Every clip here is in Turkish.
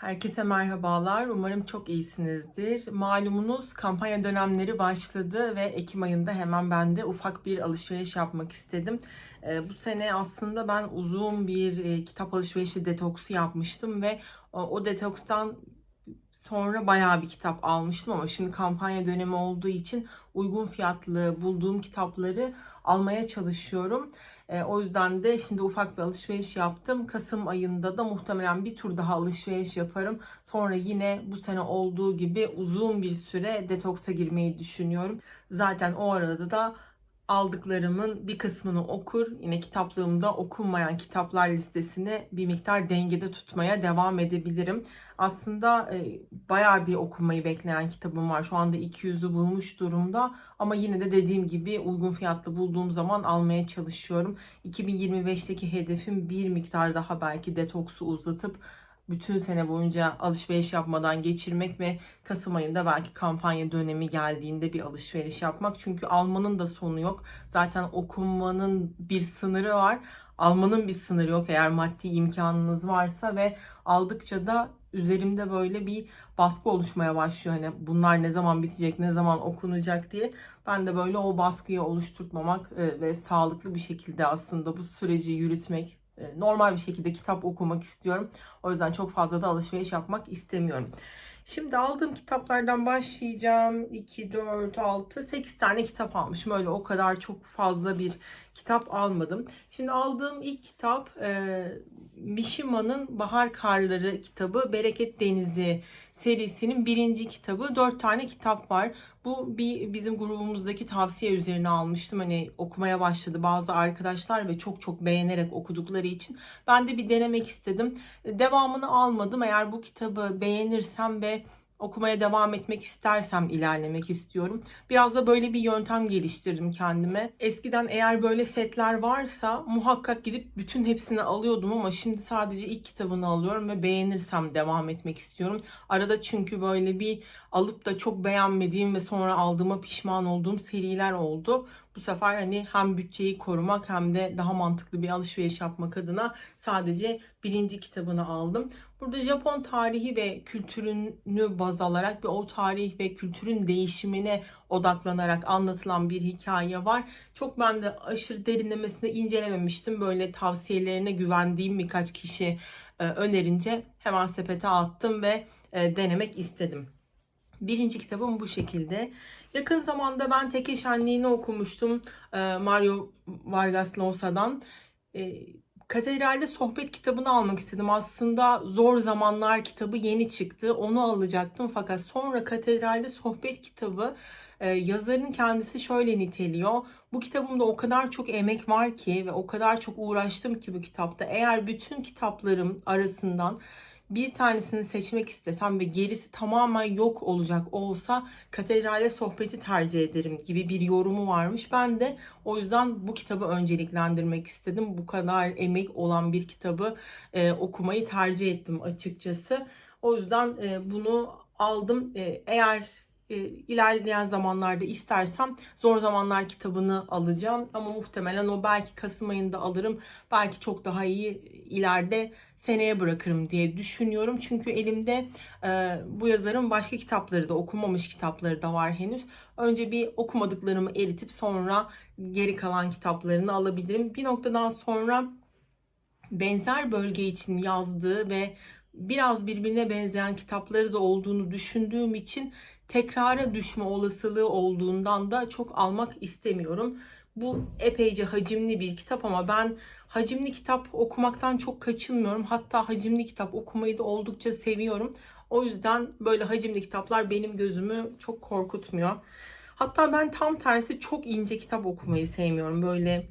Herkese merhabalar. Umarım çok iyisinizdir. Malumunuz kampanya dönemleri başladı ve Ekim ayında hemen ben de ufak bir alışveriş yapmak istedim. Ee, Bu sene aslında ben uzun bir e, kitap alışverişi detoksu yapmıştım ve o, o detokstan sonra bayağı bir kitap almıştım ama şimdi kampanya dönemi olduğu için uygun fiyatlı bulduğum kitapları almaya çalışıyorum. E, o yüzden de şimdi ufak bir alışveriş yaptım. Kasım ayında da muhtemelen bir tur daha alışveriş yaparım. Sonra yine bu sene olduğu gibi uzun bir süre detoksa girmeyi düşünüyorum. Zaten o arada da aldıklarımın bir kısmını okur. Yine kitaplığımda okunmayan kitaplar listesini bir miktar dengede tutmaya devam edebilirim. Aslında e, bayağı bir okumayı bekleyen kitabım var. Şu anda 200'ü bulmuş durumda. Ama yine de dediğim gibi uygun fiyatlı bulduğum zaman almaya çalışıyorum. 2025'teki hedefim bir miktar daha belki detoksu uzatıp bütün sene boyunca alışveriş yapmadan geçirmek ve Kasım ayında belki kampanya dönemi geldiğinde bir alışveriş yapmak. Çünkü almanın da sonu yok. Zaten okunmanın bir sınırı var. Almanın bir sınırı yok eğer maddi imkanınız varsa ve aldıkça da üzerimde böyle bir baskı oluşmaya başlıyor. Hani bunlar ne zaman bitecek, ne zaman okunacak diye. Ben de böyle o baskıyı oluşturtmamak e, ve sağlıklı bir şekilde aslında bu süreci yürütmek, normal bir şekilde kitap okumak istiyorum. O yüzden çok fazla da alışveriş yapmak istemiyorum. Şimdi aldığım kitaplardan başlayacağım. 2, 4, 6, 8 tane kitap almışım. Öyle o kadar çok fazla bir kitap almadım. Şimdi aldığım ilk kitap e, Mishima'nın Bahar Karları kitabı. Bereket Denizi serisinin birinci kitabı. Dört tane kitap var. Bu bir bizim grubumuzdaki tavsiye üzerine almıştım. Hani okumaya başladı bazı arkadaşlar ve çok çok beğenerek okudukları için ben de bir denemek istedim. Devamını almadım. Eğer bu kitabı beğenirsem ve okumaya devam etmek istersem ilerlemek istiyorum. Biraz da böyle bir yöntem geliştirdim kendime. Eskiden eğer böyle setler varsa muhakkak gidip bütün hepsini alıyordum ama şimdi sadece ilk kitabını alıyorum ve beğenirsem devam etmek istiyorum. Arada çünkü böyle bir alıp da çok beğenmediğim ve sonra aldığıma pişman olduğum seriler oldu. Bu sefer hani hem bütçeyi korumak hem de daha mantıklı bir alışveriş yapmak adına sadece birinci kitabını aldım. Burada Japon tarihi ve kültürünü baz alarak ve o tarih ve kültürün değişimine odaklanarak anlatılan bir hikaye var. Çok ben de aşırı derinlemesine incelememiştim. Böyle tavsiyelerine güvendiğim birkaç kişi e, önerince hemen sepete attım ve e, denemek istedim. Birinci kitabım bu şekilde. Yakın zamanda ben Tek Eşenliğini okumuştum. e, Mario Vargas Llosa'dan. E, Katedral'de sohbet kitabını almak istedim. Aslında Zor Zamanlar kitabı yeni çıktı. Onu alacaktım fakat sonra Katedral'de sohbet kitabı e, yazarın kendisi şöyle niteliyor. Bu kitabımda o kadar çok emek var ki ve o kadar çok uğraştım ki bu kitapta. Eğer bütün kitaplarım arasından bir tanesini seçmek istesem ve gerisi tamamen yok olacak olsa katedrale sohbeti tercih ederim gibi bir yorumu varmış. Ben de o yüzden bu kitabı önceliklendirmek istedim. Bu kadar emek olan bir kitabı e, okumayı tercih ettim açıkçası. O yüzden e, bunu aldım. E, eğer e, ilerleyen zamanlarda istersem Zor Zamanlar kitabını alacağım. Ama muhtemelen o belki Kasım ayında alırım. Belki çok daha iyi ileride seneye bırakırım diye düşünüyorum. Çünkü elimde e, bu yazarın başka kitapları da okunmamış kitapları da var henüz. Önce bir okumadıklarımı eritip sonra geri kalan kitaplarını alabilirim. Bir noktadan sonra benzer bölge için yazdığı ve biraz birbirine benzeyen kitapları da olduğunu düşündüğüm için tekrara düşme olasılığı olduğundan da çok almak istemiyorum. Bu epeyce hacimli bir kitap ama ben hacimli kitap okumaktan çok kaçınmıyorum. Hatta hacimli kitap okumayı da oldukça seviyorum. O yüzden böyle hacimli kitaplar benim gözümü çok korkutmuyor. Hatta ben tam tersi çok ince kitap okumayı sevmiyorum. Böyle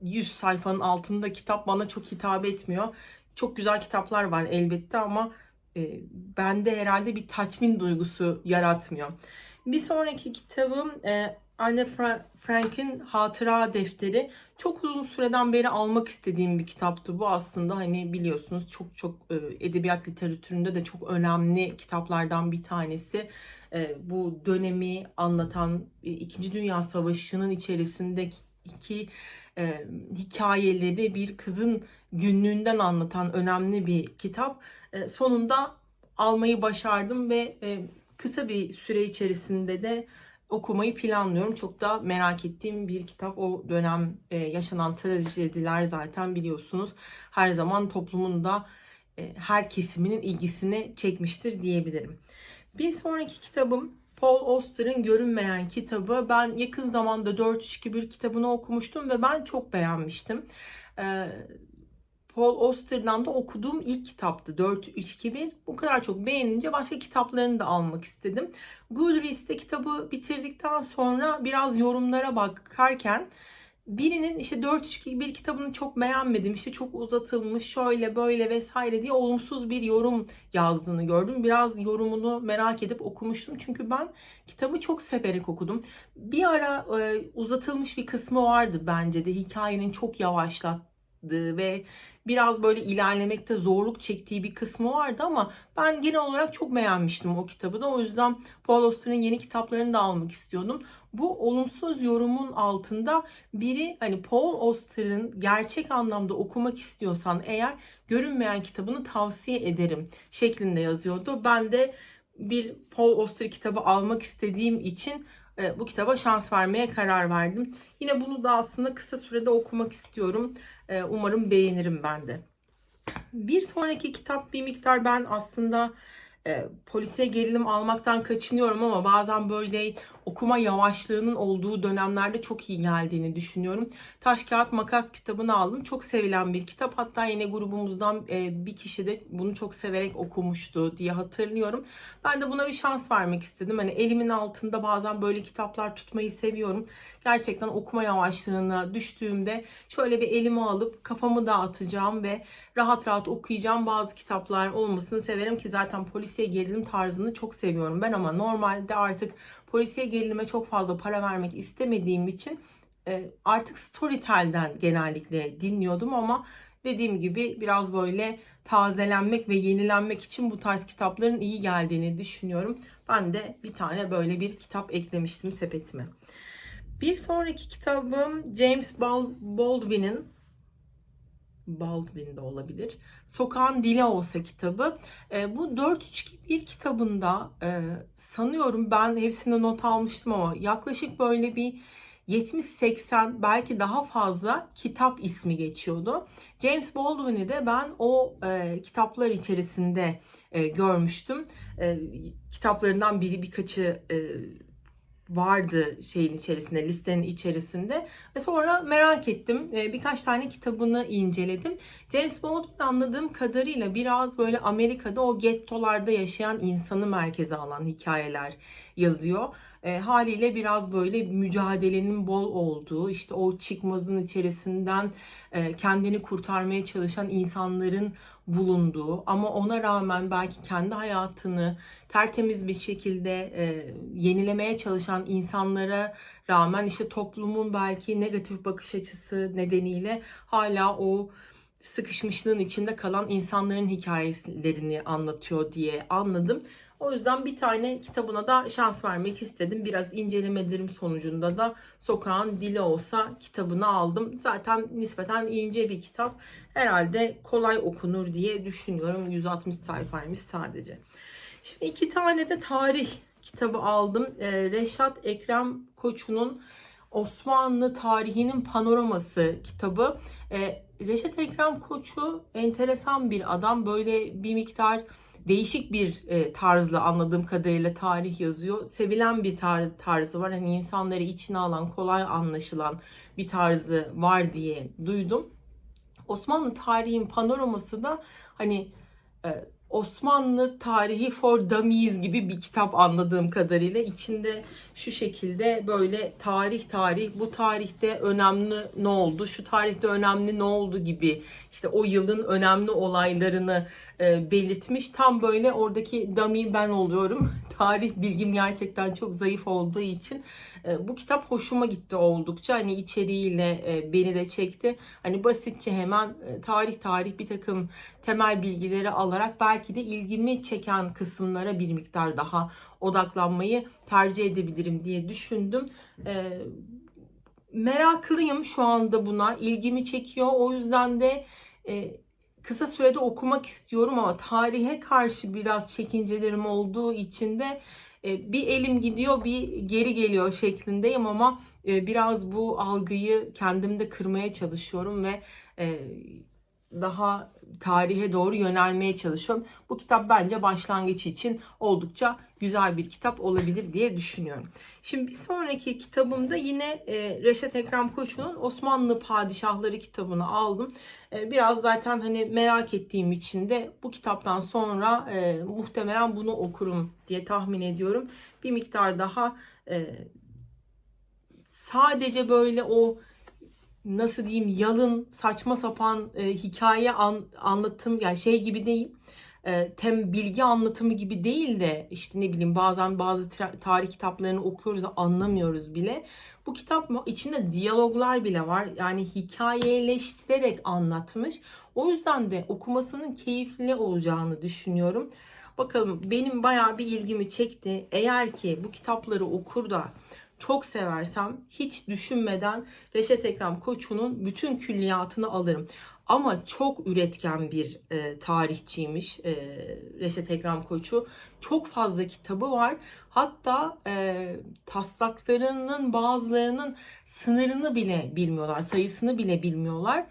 100 sayfanın altında kitap bana çok hitap etmiyor. Çok güzel kitaplar var elbette ama e, bende herhalde bir tatmin duygusu yaratmıyor. Bir sonraki kitabım e, Anne Fra- Frank'in Hatıra Defteri. Çok uzun süreden beri almak istediğim bir kitaptı bu aslında. Hani biliyorsunuz çok çok e, edebiyat literatüründe de çok önemli kitaplardan bir tanesi. E, bu dönemi anlatan e, İkinci Dünya Savaşı'nın içerisindeki hikayeleri bir kızın günlüğünden anlatan önemli bir kitap. E, sonunda almayı başardım ve e, kısa bir süre içerisinde de okumayı planlıyorum. Çok da merak ettiğim bir kitap. O dönem e, yaşanan trajediler zaten biliyorsunuz her zaman toplumun da her kesiminin ilgisini çekmiştir diyebilirim. Bir sonraki kitabım Paul Auster'ın Görünmeyen kitabı. Ben yakın zamanda 4-3-2-1 kitabını okumuştum ve ben çok beğenmiştim. Ee, Paul Auster'dan da okuduğum ilk kitaptı 4-3-2-1. Bu kadar çok beğenince başka kitaplarını da almak istedim. Goodreads'te kitabı bitirdikten sonra biraz yorumlara bakarken birinin işte 4-3-2-1 kitabını çok beğenmedim. İşte çok uzatılmış şöyle böyle vesaire diye olumsuz bir yorum yazdığını gördüm. Biraz yorumunu merak edip okumuştum. Çünkü ben kitabı çok severek okudum. Bir ara e, uzatılmış bir kısmı vardı bence de hikayenin çok yavaşlattığı ve biraz böyle ilerlemekte zorluk çektiği bir kısmı vardı ama ben genel olarak çok beğenmiştim o kitabı da. O yüzden Paul Auster'ın yeni kitaplarını da almak istiyordum. Bu olumsuz yorumun altında biri hani Paul Auster'ın gerçek anlamda okumak istiyorsan eğer görünmeyen kitabını tavsiye ederim şeklinde yazıyordu. Ben de bir Paul Auster kitabı almak istediğim için e, bu kitaba şans vermeye karar verdim. Yine bunu da aslında kısa sürede okumak istiyorum. E, umarım beğenirim ben de. Bir sonraki kitap bir miktar ben aslında e, polise gerilim almaktan kaçınıyorum ama bazen böyle okuma yavaşlığının olduğu dönemlerde çok iyi geldiğini düşünüyorum. Taş Kağıt Makas kitabını aldım. Çok sevilen bir kitap. Hatta yine grubumuzdan e, bir kişi de bunu çok severek okumuştu diye hatırlıyorum. Ben de buna bir şans vermek istedim. Hani elimin altında bazen böyle kitaplar tutmayı seviyorum. Gerçekten okuma yavaşlığına düştüğümde şöyle bir elimi alıp kafamı dağıtacağım ve rahat rahat okuyacağım bazı kitaplar olmasını severim ki zaten polisiye gerilim tarzını çok seviyorum ben ama normalde artık polisiye gerilime çok fazla para vermek istemediğim için e, artık Storytel'den genellikle dinliyordum ama dediğim gibi biraz böyle tazelenmek ve yenilenmek için bu tarz kitapların iyi geldiğini düşünüyorum. Ben de bir tane böyle bir kitap eklemiştim sepetime. Bir sonraki kitabım James Baldwin'in Baldwin de olabilir. Sokağın Dili Olsa kitabı. E, bu 4-3-2-1 kitabında e, sanıyorum ben hepsinde not almıştım ama yaklaşık böyle bir 70-80 belki daha fazla kitap ismi geçiyordu. James Baldwin'i de ben o e, kitaplar içerisinde e, görmüştüm. E, kitaplarından biri birkaçı e, vardı şeyin içerisinde, listenin içerisinde. Ve sonra merak ettim. Ee, birkaç tane kitabını inceledim. James Baldwin anladığım kadarıyla biraz böyle Amerika'da o gettolarda yaşayan insanı merkeze alan hikayeler yazıyor. E, haliyle biraz böyle mücadelenin bol olduğu, işte o çıkmazın içerisinden e, kendini kurtarmaya çalışan insanların bulunduğu ama ona rağmen belki kendi hayatını tertemiz bir şekilde e, yenilemeye çalışan insanlara rağmen işte toplumun belki negatif bakış açısı nedeniyle hala o sıkışmışlığın içinde kalan insanların hikayelerini anlatıyor diye anladım. O yüzden bir tane kitabına da şans vermek istedim. Biraz incelemelerim sonucunda da Sokağın Dili olsa kitabını aldım. Zaten nispeten ince bir kitap. Herhalde kolay okunur diye düşünüyorum. 160 sayfaymış sadece. Şimdi iki tane de tarih kitabı aldım. Ee, Reşat Ekrem Koçu'nun Osmanlı tarihinin panoraması kitabı. Ee, Reşat Ekrem Koçu enteresan bir adam. Böyle bir miktar değişik bir e, tarzla anladığım kadarıyla tarih yazıyor. Sevilen bir tar- tarzı var. Hani insanları içine alan, kolay anlaşılan bir tarzı var diye duydum. Osmanlı tarihin panoraması da hani e, Osmanlı Tarihi for Dummies gibi bir kitap anladığım kadarıyla içinde şu şekilde böyle tarih tarih bu tarihte önemli ne oldu şu tarihte önemli ne oldu gibi işte o yılın önemli olaylarını e, belirtmiş. Tam böyle oradaki dummy ben oluyorum. Tarih bilgim gerçekten çok zayıf olduğu için e, bu kitap hoşuma gitti oldukça. Hani içeriğiyle e, beni de çekti. Hani basitçe hemen e, tarih tarih bir takım temel bilgileri alarak belki de ilgimi çeken kısımlara bir miktar daha odaklanmayı tercih edebilirim diye düşündüm. E, meraklıyım şu anda buna. ilgimi çekiyor. O yüzden de e, kısa sürede okumak istiyorum ama tarihe karşı biraz çekincelerim olduğu için de e, bir elim gidiyor bir geri geliyor şeklindeyim ama e, biraz bu algıyı kendimde kırmaya çalışıyorum ve e, daha tarihe doğru yönelmeye çalışıyorum. Bu kitap bence başlangıç için oldukça güzel bir kitap olabilir diye düşünüyorum. Şimdi bir sonraki kitabımda yine e, Reşat Ekrem Koçu'nun Osmanlı Padişahları kitabını aldım. E, biraz zaten hani merak ettiğim için de bu kitaptan sonra e, muhtemelen bunu okurum diye tahmin ediyorum. Bir miktar daha sadece böyle o nasıl diyeyim yalın saçma sapan e, hikaye an, anlatım yani şey gibi değil e, tem bilgi anlatımı gibi değil de işte ne bileyim bazen bazı tarih kitaplarını okuyoruz anlamıyoruz bile. Bu kitap içinde diyaloglar bile var. Yani hikayeleştirerek anlatmış. O yüzden de okumasının keyifli olacağını düşünüyorum. Bakalım benim bayağı bir ilgimi çekti. Eğer ki bu kitapları okur da çok seversem hiç düşünmeden Reşet Ekrem Koçu'nun bütün külliyatını alırım. Ama çok üretken bir e, tarihçiymiş e, Reşet Ekrem Koçu. Çok fazla kitabı var. Hatta e, taslaklarının bazılarının sınırını bile bilmiyorlar, sayısını bile bilmiyorlar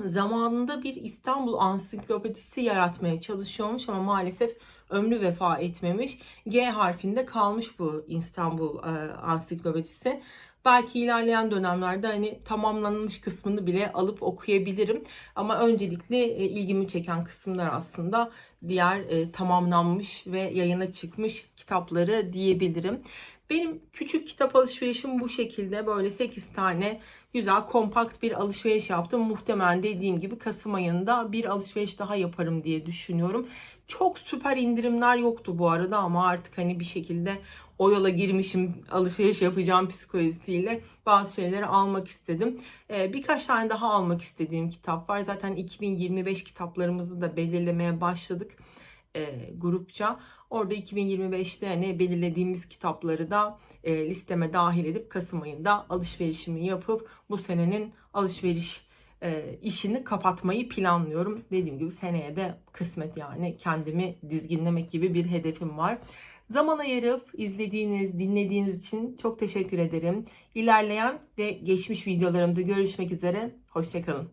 zamanında bir İstanbul ansiklopedisi yaratmaya çalışıyormuş ama maalesef ömrü vefa etmemiş. G harfinde kalmış bu İstanbul e, ansiklopedisi. Belki ilerleyen dönemlerde hani tamamlanmış kısmını bile alıp okuyabilirim. Ama öncelikle e, ilgimi çeken kısımlar aslında diğer e, tamamlanmış ve yayına çıkmış kitapları diyebilirim. Benim küçük kitap alışverişim bu şekilde böyle 8 tane güzel kompakt bir alışveriş yaptım. Muhtemelen dediğim gibi Kasım ayında bir alışveriş daha yaparım diye düşünüyorum. Çok süper indirimler yoktu bu arada ama artık hani bir şekilde o yola girmişim alışveriş yapacağım psikolojisiyle bazı şeyleri almak istedim. Ee, birkaç tane daha almak istediğim kitap var. Zaten 2025 kitaplarımızı da belirlemeye başladık e, grupça. Orada 2025'te hani belirlediğimiz kitapları da e, listeme dahil edip Kasım ayında alışverişimi yapıp bu senenin alışveriş e, işini kapatmayı planlıyorum. Dediğim gibi seneye de kısmet yani kendimi dizginlemek gibi bir hedefim var. Zaman ayırıp izlediğiniz, dinlediğiniz için çok teşekkür ederim. İlerleyen ve geçmiş videolarımda görüşmek üzere. Hoşçakalın.